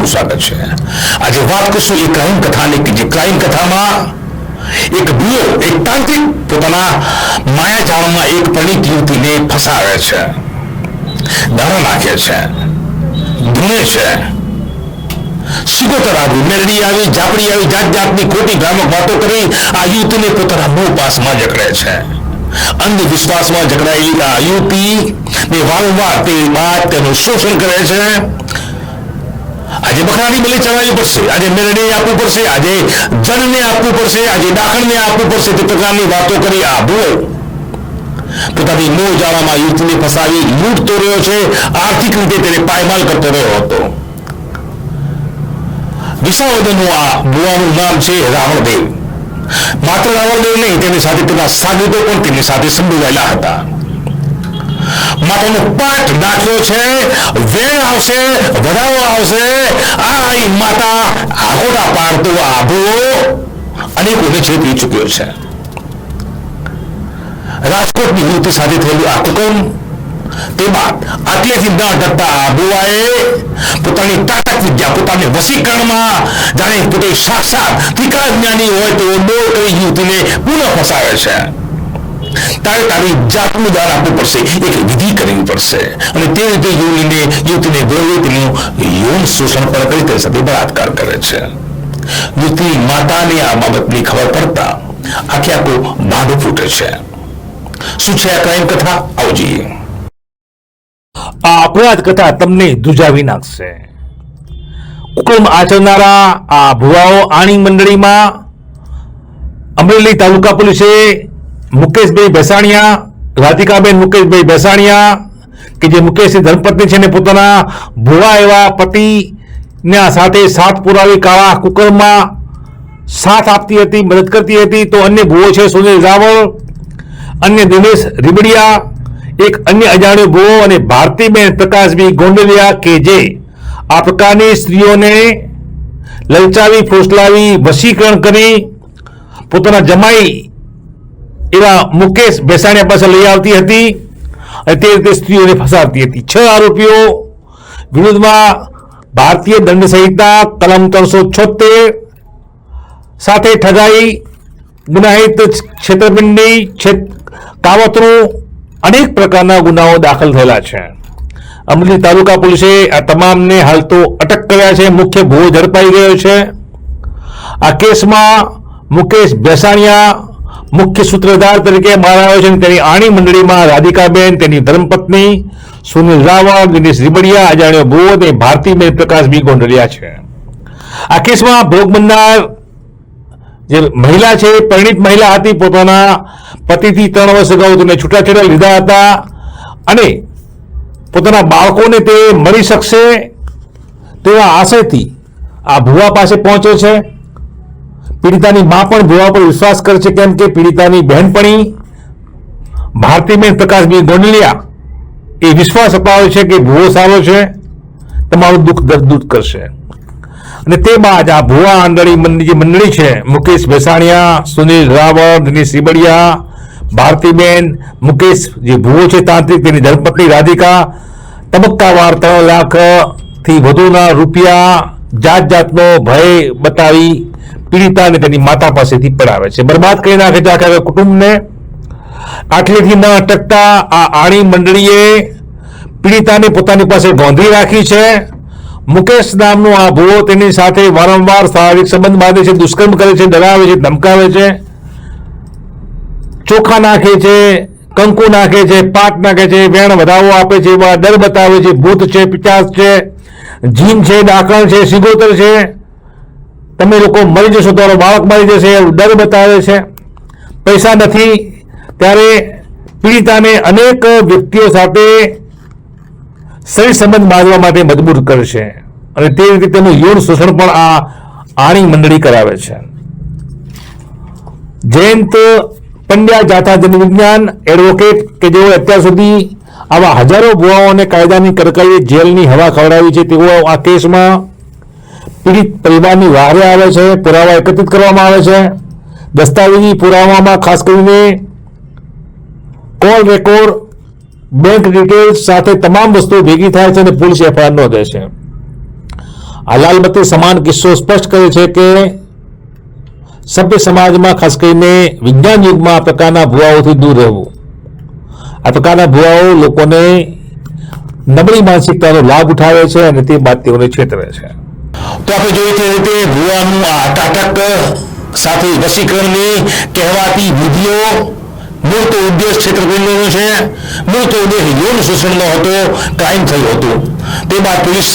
આપનું સ્વાગત છે. આજે વાત કરશું એ ક્રાઇમ કથાની કે જે ક્રાઇમ કથામાં એક બીઓ એક તાંત્રિક પોતાના માયાજાળમાં એક પરિણીત યુવતીને ફસાવે છે. દાણા નાખે છે. ધૂણે છે. સિગોતર આવી મેરડી આવી જાપડી આવી જાત જાતની ખોટી ભ્રામક વાતો કરી આ યુવતીને પોતાના મોહ પાસમાં જકડે છે. અંધવિશ્વાસમાં જકડાયેલી આ યુવતી ને વારંવાર તે વાત, તેનું શોષણ કરે છે. આજે બકરાની બલી ચડાવવી પડશે, આજે મેરડી આપવું પડશે, આજે જનને આપવું પડશે, આજે દાખલને આપવું પડશે. તે પ્રકારની વાતો કરી આ ભૂલ પોતાની નો જાળામાં યુદ્ધને ફસાવી લૂંટતો રહ્યો છે. આર્થિક રીતે તેને પાયમાલ કરતો રહ્યો હતો. વિસાવદનનું આ બુવાનું નામ છે રાવણદેવ. માત્ર રાવણદેવ નહીં, તેની સાથે તેના સાગરીતો પણ તેની સાથે સંડોવાયેલા હતા. માતાનો પાઠ દાખલો છે. વેણ આવશે, વધારો આવશે. આ માતા આખોટા પાડતો આભો. અનેકોને છેતરી ચૂક્યો છે. રાજકોટની યુવતી સાથે થયેલું આ કુટુંબ, તે બાદ આટલેથી ન અટકતા આબુઆએ પોતાની તાકાત વિદ્યા, પોતાને વસીકરણમાં જાણે પોતે સાક્ષાત ત્રિકાળ જ્ઞાની હોય તો બોલ કરી યુવતીને પુનઃ ફસાવે છે. તારે તારી જાતનું દાન આપવું પડશે. એક વિધિ કરવી પડશે. અને તે રીતે યુવતીને યુવતીને ગૌરવતીનું યૌન શોષણ પણ કરી તેની સાથે બળાત્કાર કરે છે. યુવતી માતાને આ બાબતની ખબર પડતા આખે આખું ભાંડું ફૂટે છે. શું છે આ ક્રાઇમ કથા? આવજી આ અપરાધ કથા તમને ધ્રુજાવી નાખશે. કુકર્મ આચરનારા આ ભુવાઓ આણી મંડળીમાં અમરેલી તાલુકા પોલીસે મુકેશભાઈ બેસાણિયા રાધિકાબેન મુકેશભાઈ બેસાણિયા કે જે મુકેશની ધર્મપત્ની છે ને પોતાના ભુવા એવા પતિના સાથે સાથ પુરાવી કાળા કુકરમાં સાથ આપતી હતી, મદદ કરતી હતી. તો અન્ય ભુવો છે સુનિલ રાવળ અન્ય દિનેશ રીબડિયા, એક અન્ય અજાણ્યો ભુવો અને ભારતીબેન પ્રકાશભાઈ ગોંડલિયા, કે જે આ પ્રકારની સ્ત્રીઓને લલચાવી, ફોસલાવી, વશીકરણ કરી પોતાના જમાઈ એવા મુકેશ બેસાણિયા પાસે લઈ આવતી હતી અને તે રીતે સ્ત્રીઓને ફસાવતી હતી. છ આરોપીઓ વિરુદ્ધમાં ભારતીય દંડ સંહિતા કલમ ત્રણસો છોતેર સાથે ઠગાઈ, ગુનાહિત છેતરપિંડી, છેત કાવતરું અનેક પ્રકારના ગુનાઓ દાખલ થયેલા છે. અમરેલી તાલુકા પોલીસે આ તમામને હાલ તો અટક કર્યા છે. મુખ્ય ભૂવો ઝડપાઈ ગયો છે. આ કેસમાં મુકેશ બેસાણિયા મુખ્ય સૂત્રધાર તરીકે મારા આવે છે તેની આણી મંડળીમાં રાધિકાબેન, તેની ધર્મપત્ની સુનિલ રાવળ, દિનેશ રીબડિયા અજાણ્યો ભુવ અને ભારતીબેન પ્રકાશબી ગોંડલિયા છે. આ કેસમાં ભોગ બનનાર જે મહિલા છે, પરિણીત મહિલા હતી, પોતાના પતિથી ત્રણ વર્ષ અગાઉ તેને છૂટાછેડા લીધા હતા અને પોતાના બાળકોને તે મળી શકશે તેવા આશયથી આ ભુવા પાસે પહોંચે છે. પીડિતાની મા પણ ભુવા પર વિશ્વાસ કરે છે કેમ કે પીડિતાની બહેનપણી ભારતીબેન પ્રકાશભાઈ ગોંડલિયા એ વિશ્વાસ અપાવે છે કે ભુવો સારો છે, તમારું દુઃખ દૂર કરશે. અને તે બાદ આ ભુવા આંધળી જે મંડળી છે, મુકેશ ભેસાણિયા, સુનિલ રાવળ, દિનેશ રીબડિયા, ભારતીબેન, મુકેશ જે ભુવો છે તાંત્રિક, તેની ધર્મપત્ની રાધિકા, તબક્કાવાર ત્રણ લાખથી વધુના રૂપિયા જાત જાતનો ભય બતાવી પીડિતા અને તેની માતા પાસેથી પડાવે છે. બરબાદ કરી નાખે છે આખા કુટુંબને આટલેથી ન અટકતા આ આણી મંડળીએ પીડિતાને પોતાની પાસે ગોંધી રાખી છે. મુકેશ નામનો આ ભૂવો તેની સાથે વારંવાર શારીરિક સંબંધ બાંધે છે, દુષ્કર્મ કરે છે, ડરાવે છે, ધમકાવે છે. ચોખા નાખે છે, કંકુ નાખે છે, પાટ નાખે છે, વેણ વધાવો આપે છે, એવા ડર બતાવે છે, ભૂત છે, પિચાસ છે, જીન છે, ડાકણ છે, સિગોતર છે. તમે લોકો મરી જશો, તમારો બાળક મરી જશે એવું ડર બતાવે છે. પૈસા નથી. ત્યારે પીડિતાને અનેક વ્યક્તિઓ સાથે શરીર સંબંધ બાંધવા માટે મજબૂર કરશે. અને તે રીતે તેનું યૌન શોષણ પણ આ આણી મંડળી કરાવે છે. જયંત પંડ્યા જાથા જનવિજ્ઞાન એડવોકેટ કે જેઓ અત્યાર સુધી આવા હજારો ભુવાઓને કાયદાની કરકાઈએ જેલની હવા ખવડાવી છે, તેઓ આ કેસમાં પીડિત પરિવારની વારે આવે છે, પુરાવા એકત્રિત કરવામાં આવે છે. દસ્તાવેજી પુરાવામાં ખાસ કરીને કોલ રેકોર્ડ, બેંક ડિટેલ્સ સાથે તમામ વસ્તુઓ ભેગી થાય છે અને પોલીસ એફઆઈઆર નોંધે છે. આ સમાન કિસ્સો સ્પષ્ટ કરે છે કે સભ્ય સમાજમાં ખાસ કરીને વિજ્ઞાન યુગમાં આ પ્રકારના ભુવાઓથી દૂર રહેવું. આ પ્રકારના ભુવાઓ લોકોને નબળી માનસિકતાનો લાભ ઉઠાવે છે અને તે બાદ તેઓને છેતરે છે. તો આપણે જોઈ તે રીતે ભુવાનું આ તાટક સાથે રસીકરણની કહેવાતી વિધિઓ મૂળ ઉદ્દેશ છેતરપિંડીનો છે. મૂળ ઉદ્દેશ યૌન શોષણનો હતો ક્રાઇમ થયો હતો. તે બાદ પોલીસ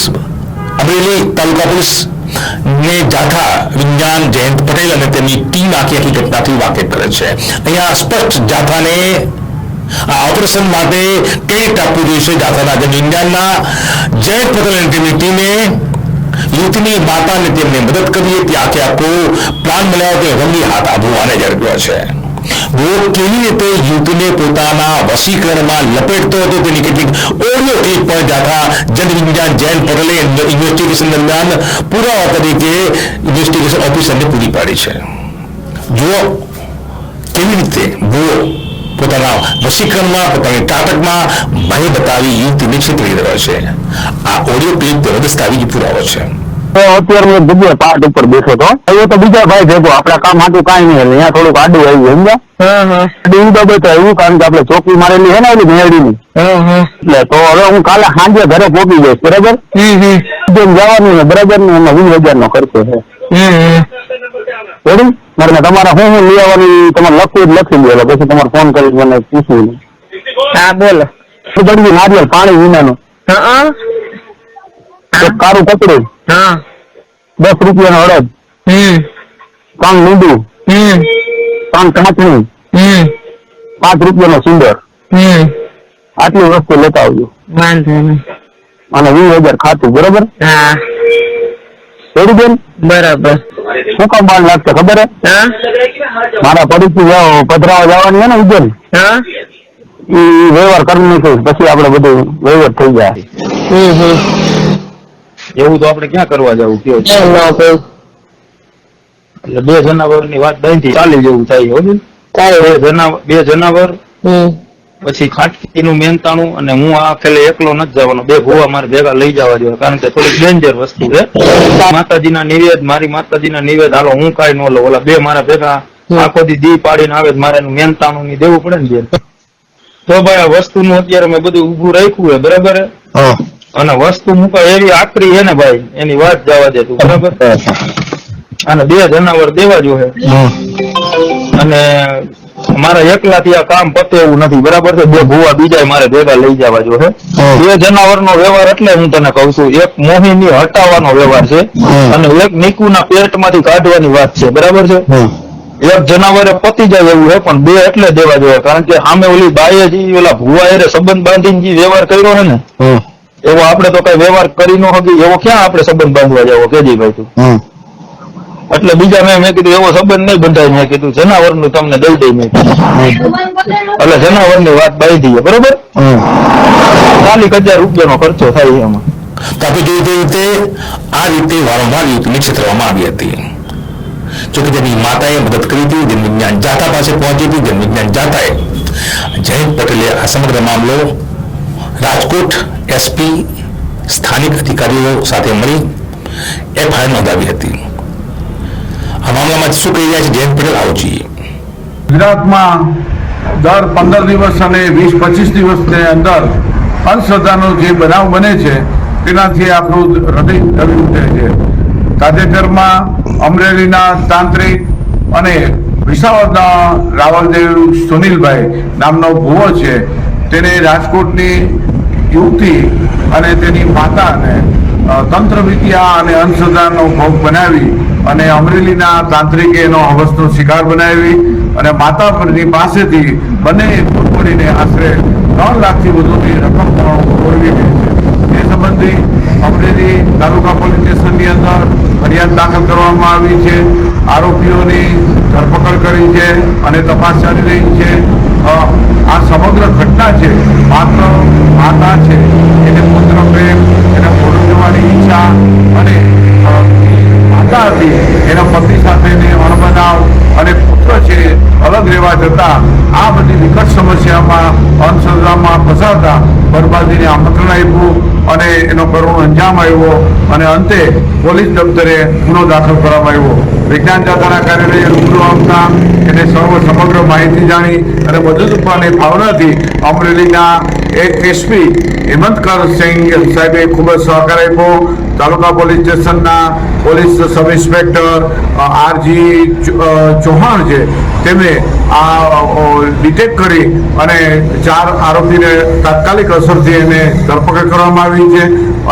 અમરેલી તાલુકા પોલીસ ને જાથા વિજ્ઞાન જયંત પટેલ અને તેમની ટીમ આખી આખી ઘટનાથી વાકેફ કરે છે. અહીંયા સ્પષ્ટ જાથાને આ ઓપરેશન માટે ક્રેડિટ આપવું જોઈશે જાથાના વિજ્ઞાનના જયંત પટેલ અને તેમની ટીમે યુવતીની માતાને તેમને મદદ કરીએ હતી આખે પ્લાન બનાવ્યો કે રંગી હાથ આબુવાને ઝડપ્યો છે. કેવી રીતે યુદ્ધને પોતાના વશીકરણમાં લપેટતો હતો તેની કેટલીક ઓડિયો ક્લિપ પણ જાતા જનવિજ્ઞાન જૈન પટેલે ઇન્વેસ્ટિગેશન દરમિયાન પુરાવા તરીકે ઇન્વેસ્ટિગેશન ઓફિસરને પૂરી પાડી છે. જુઓ કેવી રીતે ભૂવો પોતાના વશીકરણમાં પોતાની તાટકમાં ભય બતાવી યુવતીને છેતરી રહ્યો છે. આ ઓડિયો ક્લિપ તેનો દસ્તાવેજી પુરાવો છે. અત્યારે જગ્યાએ પાટ ઉપર બેઠો હતો. એ તો બીજા ભાઈ ભેગો આપડા કામ હાટું કાંઈ નહીં અહીંયા થોડુંક આડું આવ્યું સમજ્યા? એવું બાબત આવ્યું કારણ કે આપણે ચોકી મારેલી હે ને ઓલી મેળીની. એટલે તો હવે હું કાલે સાંજે ઘરે પહોંચી જઈશ બરાબર? જેમ જવાનું બરાબર ને એમાં વીસ હજાર નો ખર્ચો છે. રેડી? મારે તમારે હું હું લઈ આવવાની તમારે લખવું જ લખી દે. પછી તમારે ફોન કરી મને પૂછવું હા બોલો. સુગંધી નારિયેલ પાણી વિનાનું. હા એક કારું કપડું હા. દસ રૂપિયાનો અડદ. હમ. ત્રણ લીંબુ. હમ. ત્રણ કાચણી હમ. પાંચ રૂપિયાનો સુંદર. હમ. આટલી વસ્તુ લેતા આવજો. વાંધો નહીં. અને વીસ હજાર ખાતું બરોબર? હા. રેડી બેન? બરાબર. શું કામ બાર લાગશે ખબર હે? મારા પરિચય જાઓ પધરાવા જવાની હે ને ઉજ્જૈન હા એ વ્યવહાર કરી નાખીશ પછી આપણે બધું વ્યવહાર થઈ જાય. હમ હમ એવું તો આપણે ક્યાં કરવા જવું કયો કહ્યું એટલે બે જનાવરની વાત બાંધી ચાલી જેવું થાય બે જનાવર બે જનાવર હમ. પછી ખાટકી નું મહેનતાણું અને હું આ ખેલે એકલો નથી જવાનો. બે ભૂવા મારે ભેગા લઈ જવા જોઈએ કારણ કે થોડીક ડેન્જર વસ્તુ છે. માતાજીના નિવેદ મારી માતાજીના નિવેદ હાલો હું કાંઈ ન લો ઓલા બે મારા ભેગા આખો દી દી પાડીને આવે મારે એનું મહેનતાણું ની દેવું પડે ને બેન. તો ભાઈ આ વસ્તુનું અત્યારે મેં બધું ઊભું રાખ્યું છે બરાબર હે? અને વસ્તુ મૂકા એવી આકરી છે ને ભાઈ એની વાત જવા દે તું બરાબર? અને બે જનાવર દેવા જોઈએ અને મારા એકલાથી આ કામ પતે એવું નથી. બરાબર છે? બે ભૂવા બીજા મારે ભેગા લઈ જવા જોઈએ બે જનાવર નો વ્યવહાર એટલે હું તને કઉ છું. એક મોહિની હટાવવાનો વ્યવહાર છે અને એક નીકુના પેટમાંથી કાઢવાની વાત છે. બરાબર છે? એક જનાવરે પતી જાય એવું છે પણ બે એટલે દેવા જોઈએ કારણ કે સામે ઓલી બાઈએ જે ઓલા ભૂવા એરે સંબંધ બાંધીને જે વ્યવહાર કર્યો છે ને? એવો આપણે તો કઈ વ્યવહાર કરી ન હકી એવો ક્યાં આપણે સંબંધ બાંધવા જાવ? કેજી ભાઈ તું. એટલે બીજા મેં મેં કીધું એવો સંબંધ નહીં બંધાય. મેં કીધું જનાવરનું તમને દઈ દઈ મેં. એટલે જનાવરની વાત બાઈ દઈએ બરોબર? ચાલીસ હજાર રૂપિયાનો ખર્ચો થાય એમાં. તો આપણે જોઈ રીતે આ રીતે વારંવાર યુવતીને છેતરવામાં આવી હતી. જોકે તેની માતાએ મદદ કરી હતી જન વિજ્ઞાન જાતા પાસે પહોંચી હતી જન વિજ્ઞાન જાતાએ જયંત પટેલે આ સમગ્ર મામલો રાજકોટ એસપી સ્થાનિક અધિકારીઓ સાથે મળી એફઆઈઆર નોંધાવી હતી. મામલામાં શું કહી રહ્યા છે? જયંત પટેલ, આવો ગુજરાતમાં દર પંદર દિવસ અને વીસ પચીસ દિવસની અંદર અંધશ્રદ્ધાનો જે બનાવ બને છે, તેનાથી આપણું હૃદય દબી ઉઠે છે. તાજેતરમાં અમરેલીના તાંત્રિક અને વિસાવદના રાવલદેવ સુનિલભાઈ નામનો ભુવો છે, તેને રાજકોટની યુવતી અને તેની માતાને તંત્ર વિદ્યા અને અંધશ્રદ્ધાનો ભોગ બનાવી અને અમરેલીના તાંત્રિકે એનો હવસનો શિકાર બનાવી અને માતા પરની પાસેથી બંને મળીને આશરે ત્રણ લાખથી વધુની રકમ મેળવી ગઈ છે. તે સંબંધી અમરેલી તાલુકા પોલીસ સ્ટેશનની અંદર ફરિયાદ દાખલ કરવામાં આવી છે. આરોપીઓની ધરપકડ કરી છે અને તપાસ ચાલી રહી છે. આ સમગ્ર ઘટના છે માત્ર માતા છે. અલગ જતા આ બધી વિકટ સમસ્યામાં અંધશ્રદ્ધામાં ફસાતા બરબાદીને આમંત્રણ આપ્યું અને એનો કરુણ અંજામ આવ્યો અને અંતે પોલીસ દફતરે ગુનો દાખલ કરવામાં આવ્યો. વિજ્ઞાન જાતાના કાર્યાલયે રૂબરૂ આવતા એને સર્વ સમગ્ર માહિતી જાણી અને મદદ ઉપરની ભાવનાથી અમરેલીના એસપી હેમંતકર સિંહ સાહેબે ખૂબ જ સહકાર આપ્યો. તાલુકા પોલીસ સ્ટેશનના police sub inspector RG Chauhan છે, તેમણે આ ડિટેક્ટ કરી અને ચાર આરોપીને તાત્કાલિક અસરથી એને ધરપકડ કરવામાં આવી છે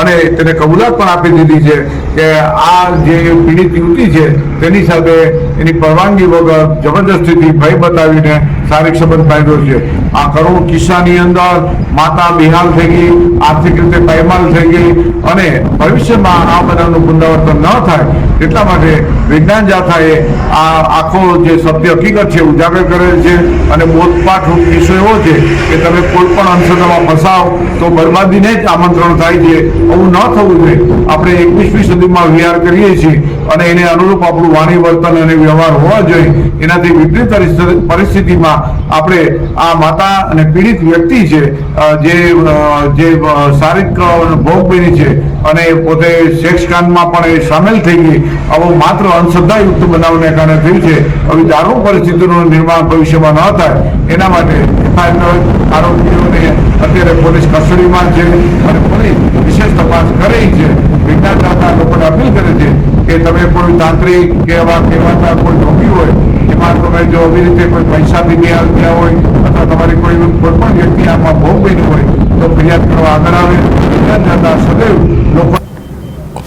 અને તેને કબૂલાત પણ આપી દીધી છે. કે આ જે પીડિત યુવતી છે, તેની સાથે એની પરવાનગી વગર જબરદસ્તીથી ભય બતાવીને શારીરિક સંબંધ બાંધ્યો છે. આ કરુણ કિસ્સાની અંદર માતા બિહાલ થઈ ગઈ, આર્થિક રીતે પાયમાલ થઈ ગઈ અને ભવિષ્યમાં આ બનાવનું પુનરાવર્તન ન થાય એટલા માટે વિજ્ઞાન જાથાએ આ આખો જે સત્ય હકીકત છે, ઉજાગર કરેલ છે અને બોધપાઠ કિસ્સો એવો છે કે તમે કોઈ પણ અંશમાં ફસાવ તો બરબાદીને જ આમંત્રણ થાય છે. આવું ન થવું જોઈએ. આપણે એકવીસમી સદીમાં વિહાર કરીએ છીએ અને એને અનુરૂપ આપણું વાણી વર્તન અને વ્યવહાર હોવા જોઈએ. એનાથી વિપરીત પરિસ્થિતિમાં આપણે આ માતા અને પીડિત વ્યક્તિ છે જે જે શારીરિક ભોગ બની છે અને પોતે સેક્સ પણ એ સામેલ થઈ ગઈ. આવો માત્ર અંધશ્રદ્ધાયુક્ત બનાવને કારણે થયું છે. આવી દારૂ પરિસ્થિતિનું નિર્માણ ભવિષ્યમાં ન થાય, એના માટે આરોપીઓને અત્યારે પોલીસ કસ્ટડીમાં છે અને પોલીસ વિશેષ તપાસ કરી છે. વિજ્ઞાન દાતા લોકોને અપીલ કરે છે કે તમે કોઈ તાંત્રિક કે એવા કહેવાતા કોઈ ઢોંગી હોય, એમાં તમે જો આવી રીતે કોઈ પૈસાથી નિહાલ થયા હોય અથવા તમારી કોઈ કોઈ પણ વ્યક્તિ આમાં ભોગ બની હોય, તો ફરિયાદ કરવા આગળ આવે. વિજ્ઞાન દાતા સદૈવ લોકો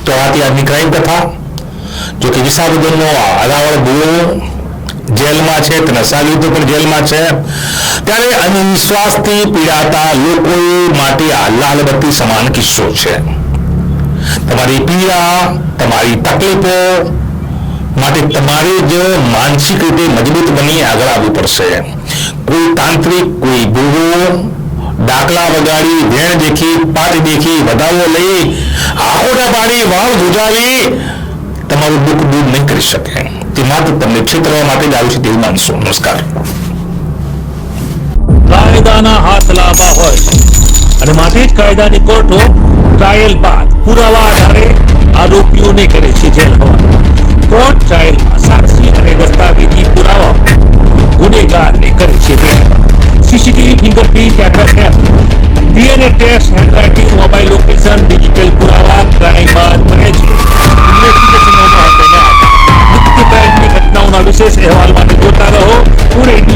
તો આ હતી આજની ક્રાઇમ કથા. જો કે વિસાવદનનો અરાવળ બહુ જેલમાં છે નશા લીધું પણ જેલમાં છે. ત્યારે અંધવિશ્વાસથી પીડાતા લોકો માટે આ લાલબત્તી સમાન કિસ્સો છે. તમારી પીડા, તમારી તકલીફો માટે તમારે જ માનસિક રીતે મજબૂત બની આગળ આવવું પડશે. કોઈ તાંત્રિક, કોઈ ભૂગો દાખલા વગાડી, વેણ દેખી, પાટ દેખી, વધાવો લઈ આખોટા પાડી વાળ ગુજાવી તમારું દુઃખ દૂર નહીં કરી શકે. માત્ર તમને છેતરવા માટે જ આવ્યું છે તેવું માનશો નમસ્કાર. કાયદાના હાથ લાંબા હોય અને માટે જ કાયદાની કોર્ટો ટ્રાયલ બાદ પુરાવા આધારે આરોપીઓને કરે છે જેલ હવાલે કોર્ટ ટ્રાયલમાં સાક્ષી અને દસ્તાવેજી પુરાવા ગુનેગારને કરે છે CCTV fingerprint address DNA test, handwriting mobile location, digital પુરાવા, ક્રાઇમ विशेष अहवाल माने होता रहो पूरे इंडिया